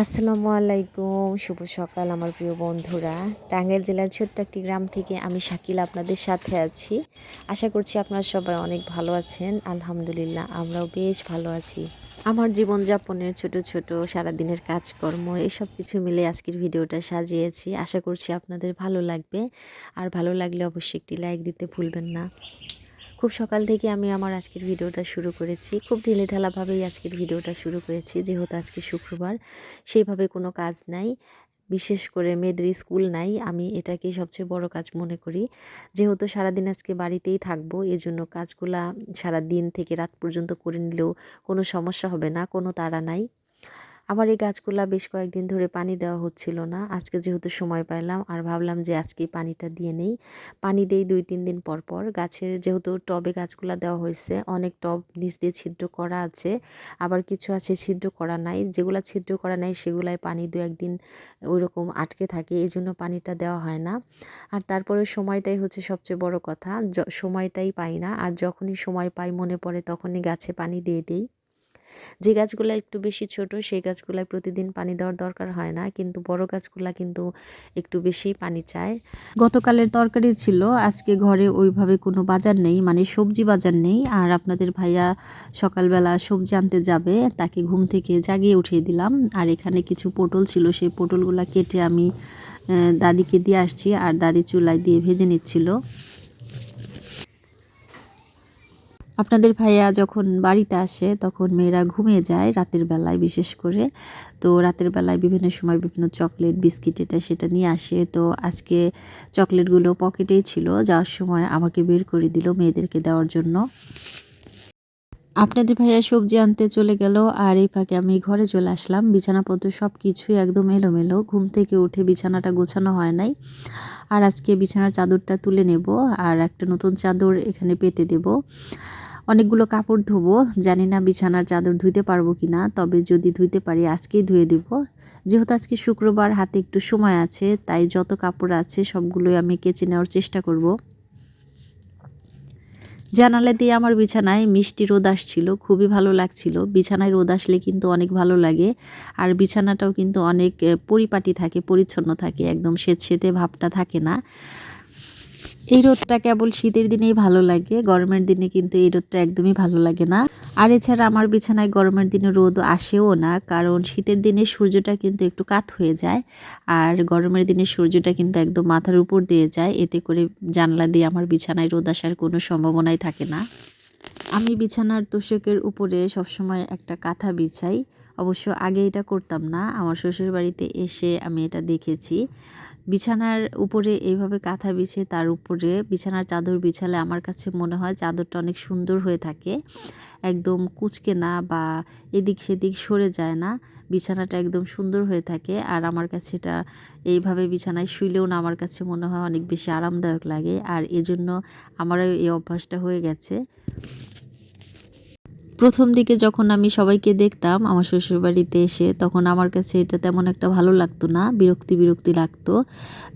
আসসালামু আলাইকুম, শুভ সকাল আমার প্রিয় বন্ধুরা। টাঙ্গাইল জেলার ছোট্ট একটি গ্রাম থেকে আমি শাকিল আপনাদের সাথে আছি। আশা করছি আপনারা সবাই অনেক ভালো আছেন। আলহামদুলিল্লাহ, আমরাও বেশ ভালো আছি। আমার জীবনযাপনের ছোট ছোট সারাদিনের কাজকর্ম, এসব কিছু মিলে আজকের ভিডিওটা সাজিয়েছি। আশা করছি আপনাদের ভালো লাগবে। আর ভালো লাগলে অবশ্যই একটি লাইক দিতে ভুলবেন না। খুব সকাল থেকে আমি আমার আজকের ভিডিওটা শুরু করেছি। খুব ঢিলেঢালাভাবেই আজকের ভিডিওটা শুরু করেছি, যেহেতু আজকে শুক্রবার, সেইভাবে কোনো কাজ নাই। বিশেষ করে মেয়েদের স্কুল নাই, আমি এটাকে সবচেয়ে বড় কাজ মনে করি। যেহেতু সারাদিন আজকে বাড়িতেই থাকব, এজন্য কাজগুলা সারা দিন থেকে রাত পর্যন্ত করে নিলেও কোনো সমস্যা হবে না, কোনো তাড়া নাই। আমার এই গাছগুলা বেশ কয়েকদিন ধরে পানি দেওয়া হচ্ছিল না। আজকে যেহেতু সময় পাইলাম, আর ভাবলাম যে আজকে পানিটা দিয়ে নেই। পানি দেই দুই, তিন দিন পর পর। গাছের যেহেতু টবে গাছগুলা দেওয়া হয়েছে, অনেক টব নিচ দিয়ে ছিদ্র করা আছে। আবার কিছু আছে ছিদ্র করা নাই। যেগুলা ছিদ্র করা নাই, সেগুলাই পানি দু একদিন ওই রকম আটকে থাকে এই জন্য পানিটা দেওয়া হয় না। আর তারপরে সময়টাই হচ্ছে সবচেয়ে বড় কথা। সময়টাই পাই না। আর যখনই সময় পাই, মনে পড়ে, তখনই গাছে পানি দিয়ে দিই। যে গাছগুলো একটু বেশি ছোট, সেই গাছগুলায় প্রতিদিন পানি দেওয়ার দরকার হয় না। কিন্তু বড় গাছগুলা কিন্তু একটু বেশি পানি চায়। গতকালের তরকারি ছিল, আজকে ঘরে ওইভাবে কোনো বাজার নেই মানে সবজি বাজার নেই। আর আপনাদের ভাইয়া সকালবেলা সবজি আনতে যাবে, তাকে ঘুম থেকে জাগিয়ে উঠিয়ে দিলাম। আর এখানে কিছু পটল ছিল, সেই পটলগুলা কেটে আমি দাদিকে দিয়ে আসছি। আর দাদি চুলায় দিয়ে ভেজে নিচ্ছিল। আপনাদের ভাইয়া যখন বাড়িতে আসে, তখন মেয়েরা ঘুমিয়ে যায় রাতের বেলায় বিশেষ করে। তো রাতের বেলায় বিভিন্ন সময় বিভিন্ন চকলেট, বিস্কিট এটা সেটা নিয়ে আসে। তো আজকে চকলেটগুলো পকেটেই ছিল, যাওয়ার সময় আমাকে বের করে দিল মেয়েদেরকে দেওয়ার জন্য। আপনাদের ভাইয়া সবজি আনতে চলে গেল, আর এই ফাঁকে আমি ঘরে চলে আসলাম। বিছানাপত্র সব কিছুই একদম এলোমেলো, ঘুম থেকে উঠে বিছানাটা গোছানো হয় নাই। আর আজকে বিছানার চাদরটা তুলে নেব, আর একটা নতুন চাদর এখানে পেতে দেব। অনেকগুলো কাপড় ধোবো। জানি না বিছানার চাদর ধুইতে পারব কি না তবে যদি ধুইতে পারি আজকেই ধুয়ে দেব। যেহেতু আজকে শুক্রবার, হাতে একটু সময় আছে, তাই যত কাপড় আছে সবগুলোই আমি কেচে নেওয়ার চেষ্টা করব। জানালা দিয়ে আমার বিছানায় মিষ্টি রোদ আসছিল, খুবই ভালো লাগছিল। বিছানায় রোদ আসলে কিন্তু অনেক ভালো লাগে, আর বিছানাটাও কিন্তু অনেক পরিপাটি থাকে, পরিচ্ছন্ন থাকে, একদম সেতে ভাবটা থাকে না। এই রোদটা কেবল শীতের দিনেই ভালো লাগে, গরমের দিনে কিন্তু এই রোদটা একদমই ভালো লাগে না। আর এছাড়া আমার বিছানায় গরমের দিনে রোদ আসেও না, কারণ শীতের দিনে সূর্যটা কিন্তু একটু কাত হয়ে যায়, আর গরমের দিনে সূর্যটা কিন্তু একদম মাথার উপর দিয়ে যায়, এতে করে জানলা দিয়ে আমার বিছানায় রোদ আসার কোনো সম্ভাবনাই থাকে না। আমি বিছানার তোষকের উপরে সবসময় একটা কাঁথা বিছাই। অবশ্য আগে এটা করতাম না। আমার শ্বশুর বাড়িতে এসে আমি এটা দেখেছি। বিছানার উপরে এইভাবে কাঁথা বিছে, তার উপরে বিছানার চাদর বিছালে আমার কাছে মনে হয় চাদরটা অনেক সুন্দর হয়ে থাকে। একদম কুচকে না বা এদিক সেদিক সরে যায় না। বিছানাটা একদম সুন্দর হয়ে থাকে। আর আমার কাছে এটা এইভাবে বিছানায় শুইলেও না আমার কাছে মনে হয় অনেক বেশি আরামদায়ক লাগে। আর এজন্য আমার এই অভ্যাসটা হয়ে গেছে। প্রথম দিকে যখন আমি সবাইকে দেখতাম আমার শ্বশুরবাড়িতে এসে, তখন আমার কাছে এটা তেমন একটা ভালো লাগতো না, বিরক্তি বিরক্তি লাগতো।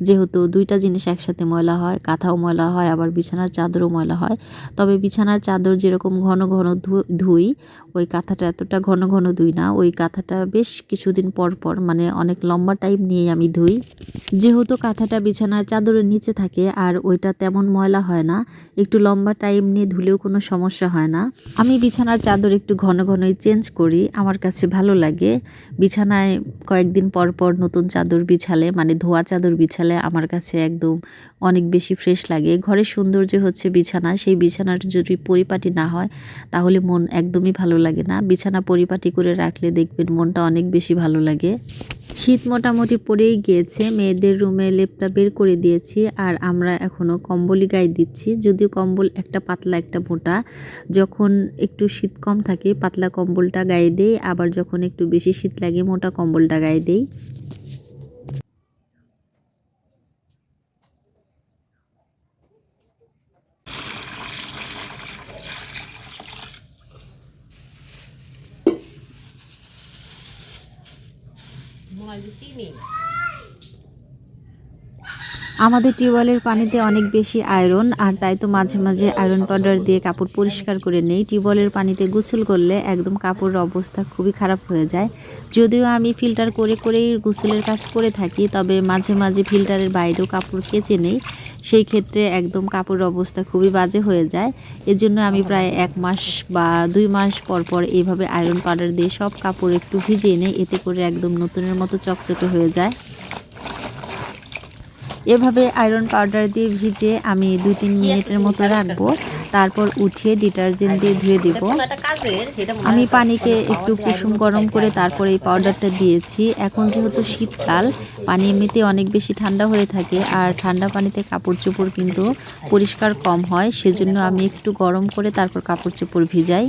যেহেতু দুইটা জিনিস একসাথে ময়লা হয়, কাঁথাও ময়লা হয়, আবার বিছানার চাদরও ময়লা হয়। তবে বিছানার চাদর যেরকম ঘন ঘন ধুই, ওই কাঁথাটা এতটা ঘন ঘন ধুই না, ওই কাঁথাটা বেশ কিছুদিন পর পর মানে অনেক লম্বা টাইম নিয়ে আমি ধুই। যেহেতু কাঁথাটা বিছানার চাদরের নিচে থাকে, আর ওইটা তেমন ময়লা হয় না, একটু লম্বা টাইম নিয়ে ধুলেও কোনো সমস্যা হয় না। আমি বিছানার চাদর একটু ঘন ঘনই চেঞ্জ করি, আমার কাছে ভালো লাগে। বিছানায় কয়েকদিন পর পর নতুন চাদর বিছালে মানে ধোয়া চাদর বিছালে আমার কাছে একদম অনেক বেশি ফ্রেশ লাগে। ঘরের সৌন্দর্য হচ্ছে বিছানা, সেই বিছানাটা যদি পরিপাটি না হয়, তাহলে মন একদমই ভালো লাগে না। বিছানা পরিপাটি করে রাখলে দেখবেন মনটা অনেক বেশি ভালো লাগে। শীত মোটামুটি পড়েই গিয়েছে, মেয়েদের রুমে লেপটা বের করে দিয়েছি আর আমরা এখনও কম্বলই গায়ে দিচ্ছি। যদিও কম্বল একটা পাতলা, একটা মোটা, যখন একটু শীত কম থাকে, পাতলা কম্বলটা গায়ে দেই, আবার যখন একটু বেশি শীত লাগে মোটা কম্বলটা গায়ে দেই। চিনি আমাদের টিউবওয়েলের পানিতে অনেক বেশি আয়রন, আর তাই তো মাঝে মাঝে আয়রন পাউডার দিয়ে কাপড় পরিষ্কার করে নেই। টিউবওয়েলের পানিতে গোসল করলে একদম কাপড়ের অবস্থা খুবই খারাপ হয়ে যায়। যদিও আমি ফিল্টার করে করেই গোসলের কাজ করে থাকি, তবে মাঝে মাঝে ফিল্টারের বাইরেও কাপড় কেচে নেই। সেই ক্ষেত্রে একদম কাপড়ের অবস্থা খুবই বাজে হয়ে যায়। এর জন্য আমি প্রায় এক মাস বা দুই মাস পর পর এইভাবে আয়রন পাউডার দিয়ে সব কাপড় একটু ভিজিয়ে নেই, এতে করে একদম নতুনের মতো চকচকে হয়ে যায়। এভাবে আয়রন পাউডার দিয়ে ভিজে আমি দুই তিন মিনিটের মতো রাখব। তারপর উঠিয়ে ডিটারজেন্ট দিয়ে ধুয়ে দিব। আমি পানিকে একটু কুসুম গরম করে তারপর এই পাউডারটা দিয়েছি। এখন যেহেতু শীতকাল, পানি এমনিতে অনেক বেশি ঠান্ডা হয়ে থাকে আর ঠান্ডা পানিতে কাপড় চোপড় কিন্তু পরিষ্কার কম হয়, সেজন্য আমি একটু গরম করে তারপর কাপড় চোপড় ভিজাই।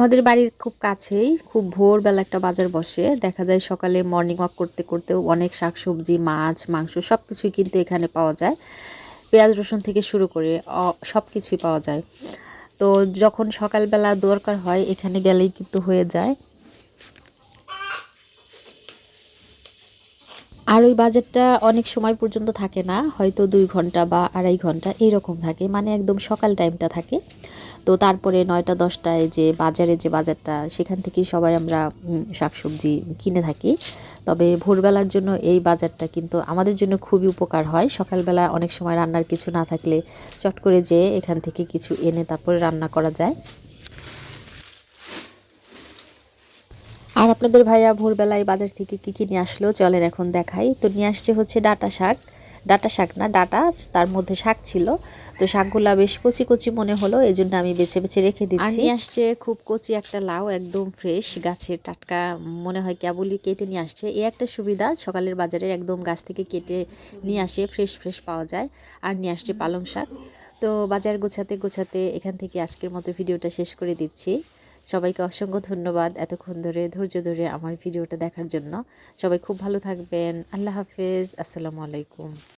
আমাদের বাড়ির খুব কাছেই, খুব ভোরবেলা একটা বাজার বসে। দেখা যায় সকালে মর্নিং ওয়াক করতে করতেও অনেক শাকসবজি, মাছ, মাংস সব কিছুই কিন্তু এখানে পাওয়া যায়। পেঁয়াজ রসুন থেকে শুরু করে সব কিছুই পাওয়া যায়। তো যখন সকালবেলা দরকার হয়, এখানে গেলেই কিন্তু হয়ে যায়। আর ওই বাজারটা অনেক সময় পর্যন্ত থাকে না, হয়তো দুই ঘণ্টা বা আড়াই ঘণ্টা, এইরকম থাকে। মানে একদম সকাল টাইমটা থাকে। তো তারপরে নয়টা, দশটায় যে বাজারে যে বাজারটা, সেখান থেকেই সবাই আমরা শাকসবজি কিনে থাকি। তবে ভোরবেলার জন্য এই বাজারটা কিন্তু আমাদের জন্য খুবই উপকার হয়। সকালবেলা অনেক সময় রান্নার কিছু না থাকলে চট করে যেয়ে এখান থেকে কিছু এনে তারপরে রান্না করা যায়। আর আপনাদের ভাইয়া ভোরবেলায় বাজার থেকে কী কী নিয়ে আসলো? চলেন এখন দেখাই। তো নিয়ে আসছে হচ্ছে ডাটা শাক। ডাটা শাক না, ডাটা তার মধ্যে শাক ছিল। তো শাকগুলা বেশ কচি কচি মনে হলো এই জন্য আমি বেছে বেছে রেখে দিচ্ছি। নিয়ে আসছে খুব কচি একটা লাউ, একদম ফ্রেশ গাছের টাটকা, মনে হয় কেবলই কেটে নিয়ে আসছে। এই একটা সুবিধা, সকালের বাজারে একদম গাছ থেকে কেটে নিয়ে আসে ফ্রেশ ফ্রেশ পাওয়া যায়, আর নিয়ে আসছে পালং শাক। তো বাজার গোছাতে গোছাতে এখান থেকে আজকের মতো ভিডিওটা শেষ করে দিচ্ছি। সবাইকে অসংখ্য ধন্যবাদ এতক্ষণ ধরে, ধৈর্য ধরে আমার ভিডিওটা দেখার জন্য। সবাই খুব ভালো থাকবেন। আল্লাহ হাফেজ। আসসালামু আলাইকুম।